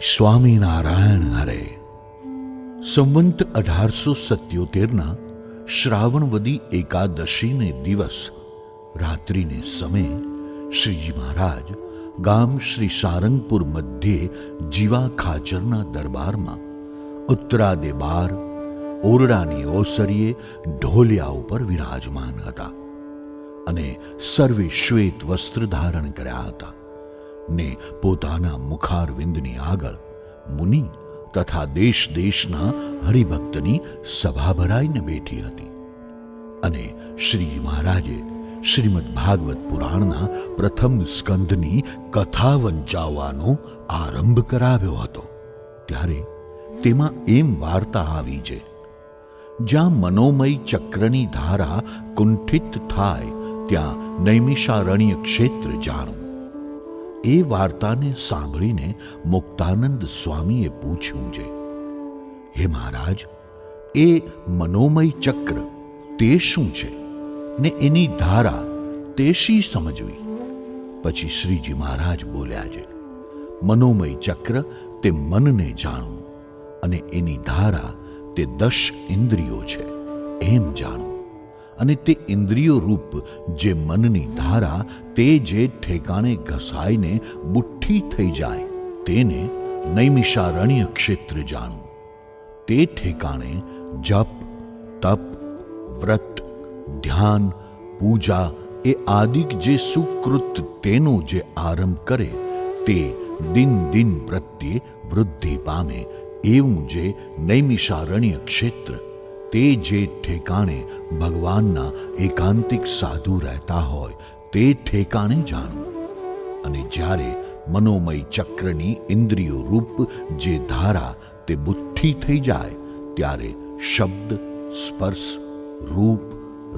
સ્વામિનારાયણ હરે. સંવંત અઢારસો સત્યોતેરના શ્રાવણવદી એકાદશીને દિવસ રાત્રિને સમયે શ્રીજી મહારાજ ગામ શ્રી સારંગપુર મધ્યે જીવા ખાચરના દરબારમાં ઉત્તરાદે બાર ઓરડાની ઓસરીએ ઢોલિયા ઉપર વિરાજમાન હતા અને સર્વે શ્વેત વસ્ત્ર ધારણ કર્યા હતા. ને પોતાના મુખારવિંદની આગળ મુનિ તથા દેશ દેશના હરિભક્તની સભા ભરાઈને બેઠી હતી. અને શ્રી મહારાજે શ્રીમદ ભાગવત પુરાણના પ્રથમ સ્કંધની કથા વંચાવવાનો આરંભ કરાવ્યો હતો. ત્યારે તેમાં એમ વાર્તા આવી છે, જ્યાં મનોમય ચક્રની ધારા કુંઠિત થાય, ત્યાં નૈમિષારણ્ય ક્ષેત્ર જાણું. એ વાર્તાને સાંભળીને મુક્તાનંદ સ્વામીએ પૂછ્યું છે હે મહારાજ, એ મનોમય ચક્ર તે શું છે? ને એની ધારા તે શી સમજવી? પછી શ્રીજી મહારાજ બોલ્યા છે મનોમય ચક્ર તે મનને જાણવું અને એની ધારા તે દશ ઇન્દ્રિયો છે, એમ જાણવું. અને તે ઇન્દ્રિયો રૂપ જે મનની ધારા તે જે ઠેકાણે ઘસાઈને બુઠ્ઠી થઈ જાય તેને નૈમિષારણ્ય ક્ષેત્ર જાણવું તે ઠેકાણે જપ તપ વ્રત ધ્યાન પૂજા એ આદિક જે સુકૃત તેનો જે આરંભ કરે તે દિન દિન પ્રત્યે વૃદ્ધિ પામે એવું જે નૈમિષારણ્ય ક્ષેત્ર તે જે ઠેકાણે ભગવાનના એકાંતિક સાધુ રહેતા હોય, તે ઠેકાણે જાણવું અને જ્યારે મનોમય ચક્રની ઇન્દ્રિયો રૂપ જે ધારા તે બુદ્ધિ થઈ જાય, ત્યારે શબ્દ, સ્પર્શ, રૂપ,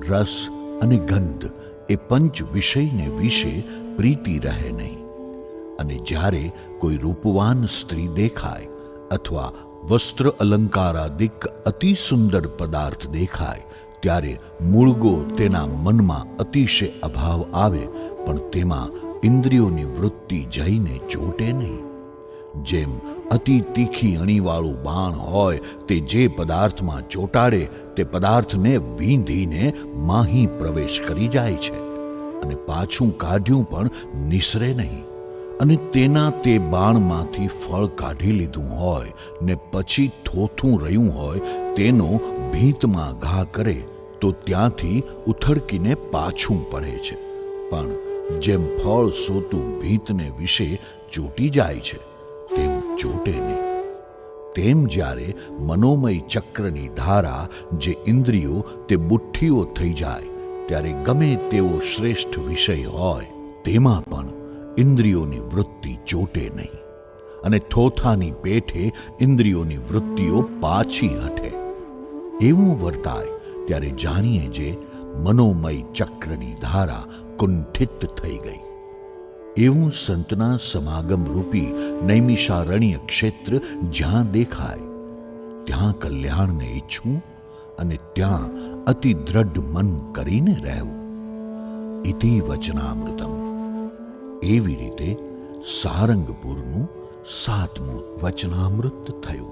રસ અને ગંધ એ પંચ વિષયને વિશે પ્રીતિ રહે નહીં. અને જ્યારે કોઈ રૂપવાન સ્ત્રી દેખાય અથવા વસ્ત્ર અલંકારાદિક અતિ સુંદર પદાર્થ દેખાય, ત્યારે મૂળગો તેના મનમાં અતિશય અભાવ આવે, પણ તેમાં ઇન્દ્રિયોની વૃત્તિ જઈને ચોટે નહીં. જેમ અતિ તીખી અણીવાળું બાણ હોય, તે જે પદાર્થમાં ચોટાડે, તે પદાર્થને વીંધીને માહી પ્રવેશ કરી જાય છે અને પાછું કાઢ્યું પણ નિસરે નહીં. અને તેના તે બાણમાંથી ફળ કાઢી લીધું હોય ને પછી થોથું રહ્યું હોય, તેનો ભીંતમાં ઘા કરે, તો ત્યાંથી ઉથડકીને પાછું પડે છે. પણ જેમ ફળ સોતું ભીંતને વિશે ચોટી જાય છે, તેમ ચોટે નહીં. તેમ જ્યારે મનોમય ચક્રની ધારા જે ઇન્દ્રિયો તે બુઠ્ઠીઓ થઈ જાય, ત્યારે ગમે તેવો શ્રેષ્ઠ વિષય હોય, તેમાં પણ ઇન્દ્રિયોની વૃત્તિ ચોટે નહીં અને થોથાની પેઠે ઇન્દ્રિયોની વૃત્તિઓ પાછી હઠે એવું વર્તાય ત્યારે જાણીએ જે મનોમય ચક્રની ધારા કુંઠિત થઈ ગઈ. એવું સંતના સમાગમ રૂપી નૈમિષારણ્ય ક્ષેત્ર જ્યાં દેખાય, ત્યાં કલ્યાણને ઈચ્છવું અને ત્યાં અતિ દ્રઢ મન કરીને રહેવું. ઇતિ વચનામૃતમ. એવી રીતે સારંગપુરનું સાતમું વચનામૃત થયું.